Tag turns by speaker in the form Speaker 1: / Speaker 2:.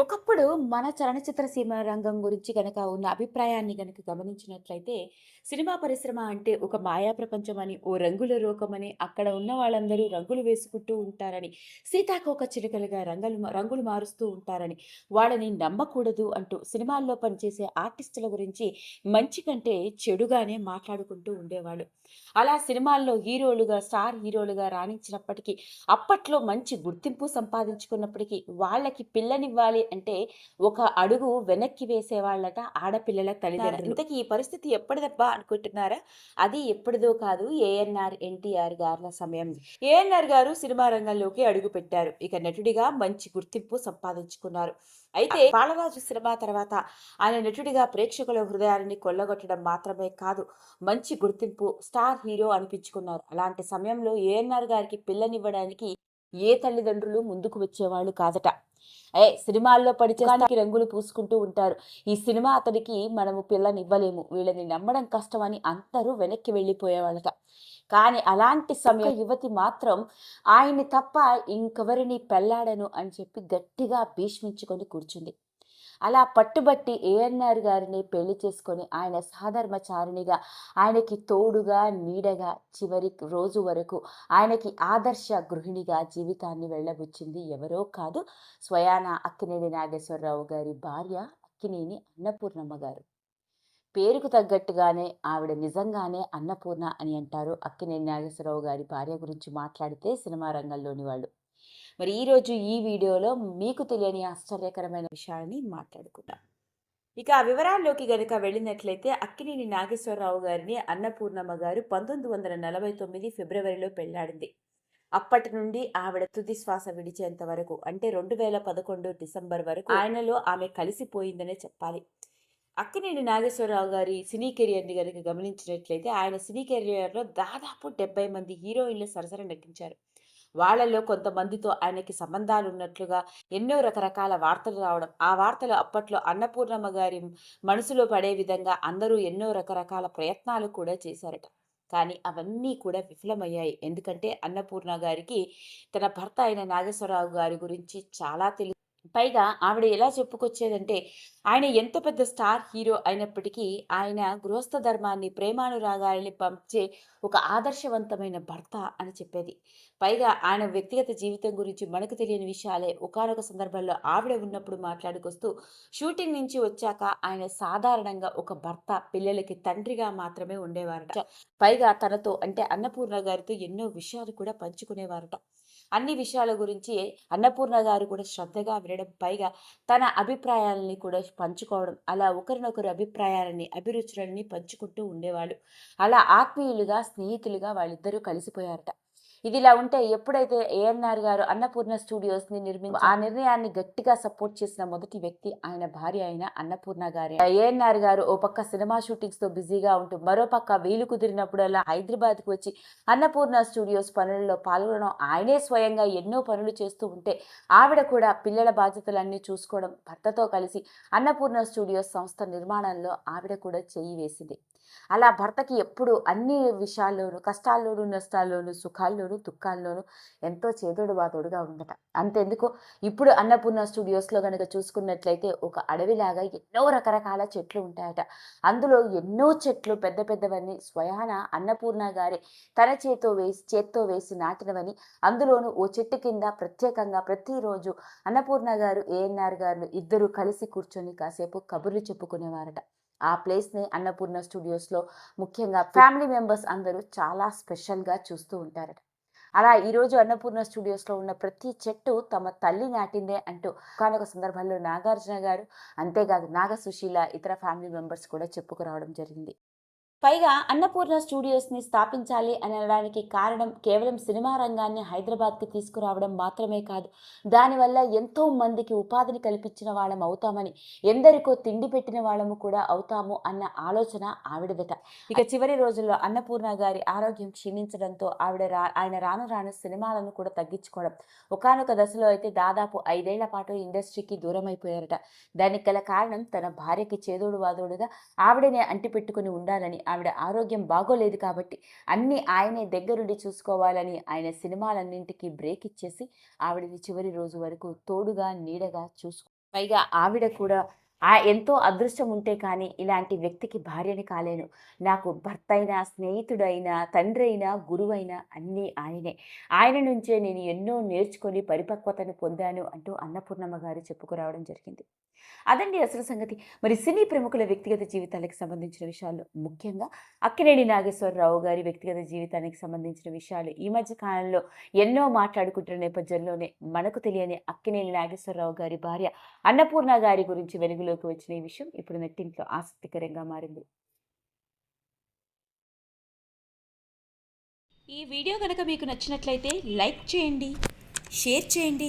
Speaker 1: ఒకప్పుడు మన చలనచిత్ర సీమ రంగం గురించి కనుక ఉన్న అభిప్రాయాన్ని గనక గమనించినట్లయితే సినిమా పరిశ్రమ అంటే ఒక మాయా ప్రపంచం అని ఓ రంగుల లోకమని అక్కడ ఉన్న వాళ్ళందరూ రంగులు వేసుకుంటూ ఉంటారని సీతాకోక చిలుకలుగా రంగులు రంగులు మారుస్తూ ఉంటారని వాళ్ళని నమ్మకూడదు అంటూ సినిమాల్లో పనిచేసే ఆర్టిస్టుల గురించి మంచి కంటే చెడుగానే మాట్లాడుకుంటూ ఉండేవాళ్ళు. అలా సినిమాల్లో హీరోలుగా స్టార్ హీరోలుగా రాణించినప్పటికీ అప్పట్లో మంచి గుర్తింపు సంపాదించుకున్నప్పటికీ వాళ్ళకి పిల్లనివ్వాలి అంటే ఒక అడుగు వెనక్కి వేసేవాళ్ళట ఆడపిల్లల తల్లిదండ్రులు. ఇంతకీ ఈ పరిస్థితి ఎప్పటిదప్ప అనుకుంటున్నారా? అది ఎప్పటిదో కాదు ఏఎన్ఆర్ ఎన్టీఆర్ గారుల సమయం. ఏఎన్ఆర్ గారు సినిమా రంగంలోకి అడుగు పెట్టారు ఇక నటుడిగా మంచి గుర్తింపు సంపాదించుకున్నారు. అయితే బాలరాజు సినిమా తర్వాత ఆయన నటుడిగా ప్రేక్షకుల హృదయాన్ని కొల్లగొట్టడం మాత్రమే కాదు మంచి గుర్తింపు స్టార్ హీరో అనిపించుకున్నారు. అలాంటి సమయంలో ఏఎన్ఆర్ గారికి పిల్లనివ్వడానికి ఏ తల్లిదండ్రులు ముందుకు వచ్చేవాళ్ళు కాదట. ఏ సినిమాల్లో పడిచేస్తానికి రంగులు పూసుకుంటూ ఉంటారు. ఈ సినిమా అతనికి మనము పిల్లనివ్వలేము. వీళ్ళని నమ్మడం కష్టమని అందరూ వెనక్కి వెళ్ళిపోయేవాళ్ళట. కానీ అలాంటి సమయం యువతి మాత్రం ఆయన్ని తప్ప ఇంకెవరిని పెళ్ళాడను అని చెప్పి గట్టిగా భీష్మించుకొని కూర్చుంది. అలా పట్టుబట్టి ఏఎన్ఆర్ గారిని పెళ్ళి చేసుకొని ఆయన సహధర్మచారిణిగా ఆయనకి తోడుగా నీడగా చివరి రోజు వరకు ఆయనకి ఆదర్శ గృహిణిగా జీవితాన్ని వెళ్ళబుచ్చింది ఎవరో కాదు స్వయాన అక్కినేని నాగేశ్వరరావు గారి భార్య అక్కినేని అన్నపూర్ణమ్మ గారు. పేరుకు తగ్గట్టుగానే ఆవిడ నిజంగానే అన్నపూర్ణ అని అంటారు అక్కినేని నాగేశ్వరరావు గారి భార్య గురించి మాట్లాడితే సినిమా రంగంలోని వాళ్ళు. మరి ఈరోజు ఈ వీడియోలో మీకు తెలియని ఆశ్చర్యకరమైన విషయాన్ని మాట్లాడుకుందాం. ఇక ఆ వివరాల్లోకి గనుక వెళ్ళినట్లయితే అక్కినేని నాగేశ్వరరావు గారిని అన్నపూర్ణమ్మ గారు పంతొమ్మిది వందల నలభై తొమ్మిది ఫిబ్రవరిలో పెళ్ళాడింది. అప్పటి నుండి ఆవిడ తుది శ్వాస విడిచేంత వరకు అంటే రెండు వేల పదకొండు డిసెంబర్ వరకు ఆయనలో ఆమె కలిసిపోయిందనే చెప్పాలి. అక్కినేని నాగేశ్వరరావు గారి సినీ కెరియర్ని కనుక గమనించినట్లయితే ఆయన సినీ కెరియర్లో దాదాపు డెబ్బై మంది హీరోయిన్లు సరసర నటించారు. వాళ్ళలో కొంతమందితో ఆయనకి సంబంధాలు ఉన్నట్లుగా ఎన్నో రకరకాల వార్తలు రావడం. ఆ వార్తలు అప్పట్లో అన్నపూర్ణమ్మ గారి మనసులో పడే విధంగా అందరూ ఎన్నో రకరకాల ప్రయత్నాలు కూడా చేశారట. కానీ అవన్నీ కూడా విఫలమయ్యాయి. ఎందుకంటే అన్నపూర్ణ గారికి తన భర్త అయిన నాగేశ్వరరావు గారి గురించి చాలా తెలి పైగా ఆవిడ ఎలా చెప్పుకొచ్చేదంటే ఆయన ఎంత పెద్ద స్టార్ హీరో అయినప్పటికీ ఆయన గృహస్థ ధర్మాన్ని ప్రేమానురాగాలని పంచే ఒక ఆదర్శవంతమైన భర్త అని చెప్పేది. పైగా ఆయన వ్యక్తిగత జీవితం గురించి మనకు తెలియని విషయాలే ఒకనొక సందర్భంలో ఆవిడ ఉన్నప్పుడు మాట్లాడుకొస్తూ షూటింగ్ నుంచి వచ్చాక ఆయన సాధారణంగా ఒక భర్త పిల్లలకి తండ్రిగా మాత్రమే ఉండేవారట. పైగా తనతో అంటే అన్నపూర్ణ గారితో ఎన్నో విషయాలు కూడా పంచుకునేవారట. అన్ని విషయాల గురించి అన్నపూర్ణ గారు కూడా శ్రద్ధగా వినడం పైగా తన అభిప్రాయాలని కూడా పంచుకోవడం అలా ఒకరినొకరు అభిప్రాయాలని అభిరుచులని పంచుకుంటూ ఉండేవాళ్ళు. అలా ఆత్మీయులుగా స్నేహితులుగా వాళ్ళిద్దరూ కలిసిపోయారట. ఇదిలా ఉంటే ఎప్పుడైతే ఏఎన్ఆర్ గారు అన్నపూర్ణ స్టూడియోస్ని నిర్మించి ఆ నిర్ణయాన్ని గట్టిగా సపోర్ట్ చేసిన మొదటి వ్యక్తి ఆయన భార్య అయిన అన్నపూర్ణ గారి. ఏఎన్ఆర్ గారు ఓ పక్క సినిమా షూటింగ్స్తో బిజీగా ఉంటూ మరో పక్క వీలు కుదిరినప్పుడల్లా హైదరాబాద్కు వచ్చి అన్నపూర్ణ స్టూడియోస్ పనులలో పాల్గొనడం ఆయనే స్వయంగా ఎన్నో పనులు చేస్తూ ఉంటే ఆవిడ కూడా పిల్లల బాధ్యతలన్నీ చూసుకోవడం భర్తతో కలిసి అన్నపూర్ణ స్టూడియోస్ సంస్థ నిర్మాణంలో ఆవిడ కూడా చెయ్యి వేసింది. అలా భర్తకి ఎప్పుడు అన్ని విషయాల్లోనూ కష్టాల్లోనూ నష్టాల్లోనూ సుఖాల్లోనూ దుఃఖాల్లోనూ ఎంతో చేదోడు బాతోడుగా ఉందట. అంతెందుకు? ఇప్పుడు అన్నపూర్ణ స్టూడియోస్లో కనుక చూసుకున్నట్లయితే ఒక అడవిలాగా ఎన్నో రకరకాల చెట్లు ఉంటాయట. అందులో ఎన్నో చెట్లు పెద్ద పెద్దవన్నీ స్వయాన అన్నపూర్ణ గారే తన చేతో వేసి చేత్తో వేసి నాటినవని అందులోనూ ఓ చెట్టు కింద ప్రత్యేకంగా ప్రతిరోజు అన్నపూర్ణ గారు ఏఎన్ఆర్ గారు ఇద్దరు కలిసి కూర్చొని కాసేపు కబుర్లు చెప్పుకునేవారట. ఆ ప్లేస్ని అన్నపూర్ణ స్టూడియోస్లో ముఖ్యంగా ఫ్యామిలీ మెంబర్స్ అందరూ చాలా స్పెషల్గా చూస్తూ ఉంటారట. అలా ఈరోజు అన్నపూర్ణ స్టూడియోస్లో ఉన్న ప్రతి చెట్టు తమ తల్లి నాటిందే అంటూ ఒకనొక సందర్భంలో నాగార్జున గారు అంతేకాదు నాగ సుశీల ఇతర ఫ్యామిలీ మెంబర్స్ కూడా చెప్పుకురావడం జరిగింది. పైగా అన్నపూర్ణ స్టూడియోస్ని స్థాపించాలి అనడానికి కారణం కేవలం సినిమా రంగాన్ని హైదరాబాద్కి తీసుకురావడం మాత్రమే కాదు. దానివల్ల ఎంతో మందికి ఉపాధిని కల్పించిన వాళ్ళం అవుతామని ఎందరికో తిండి పెట్టిన వాళ్ళము కూడా అవుతాము అన్న ఆలోచన ఆవిడదట. ఇక చివరి రోజుల్లో అన్నపూర్ణ గారి ఆరోగ్యం క్షీణించడంతో ఆవిడ రా ఆయన రాను రాను సినిమాలను కూడా తగ్గించుకోవడం. ఒకనొక దశలో అయితే దాదాపు ఐదేళ్ళ పాటు ఇండస్ట్రీకి దూరం అయిపోయారట దానికి గల కారణం తన భార్యకి చేదోడు వాదోడుగా ఆవిడనే అంటిపెట్టుకుని ఉండాలని ఆవిడ ఆరోగ్యం బాగోలేదు కాబట్టి అన్నీ ఆయనే దగ్గరుండి చూసుకోవాలని ఆయన సినిమాలన్నింటికి బ్రేక్ ఇచ్చేసి ఆవిడని చివరి రోజు వరకు తోడుగా నీడగా చూసుకు పైగా ఆవిడ కూడా ఆ ఎంతో అదృష్టం ఉంటే కానీ ఇలాంటి వ్యక్తికి భార్యని కాలేను. నాకు భర్త అయినా స్నేహితుడైనా తండ్రి అయినా గురువైనా అన్నీ ఆయనే. ఆయన నుంచే నేను ఎన్నో నేర్చుకొని పరిపక్వతను పొందాను అంటూ అన్నపూర్ణమ్మ గారు చెప్పుకురావడం జరిగింది. అదండి అసలు సంగతి. మరి సినీ ప్రముఖుల వ్యక్తిగత జీవితాలకు సంబంధించిన విషయాలు. ముఖ్యంగా అక్కినేని నాగేశ్వరరావు గారి వ్యక్తిగత జీవితానికి సంబంధించిన విషయాలు. ఈ మధ్య కాలంలో ఎన్నో మాట్లాడుకుంటున్న నేపథ్యంలోనే మనకు తెలియని అక్కినేని నాగేశ్వరరావు గారి భార్య అన్నపూర్ణ గారి గురించి వెలుగులోకి వచ్చిన ఈ విషయం ఇప్పుడు నెట్టింట్లో ఆసక్తికరంగా మారింది.
Speaker 2: ఈ వీడియో కనుక మీకు నచ్చినట్లయితే లైక్ చేయండి షేర్ చేయండి.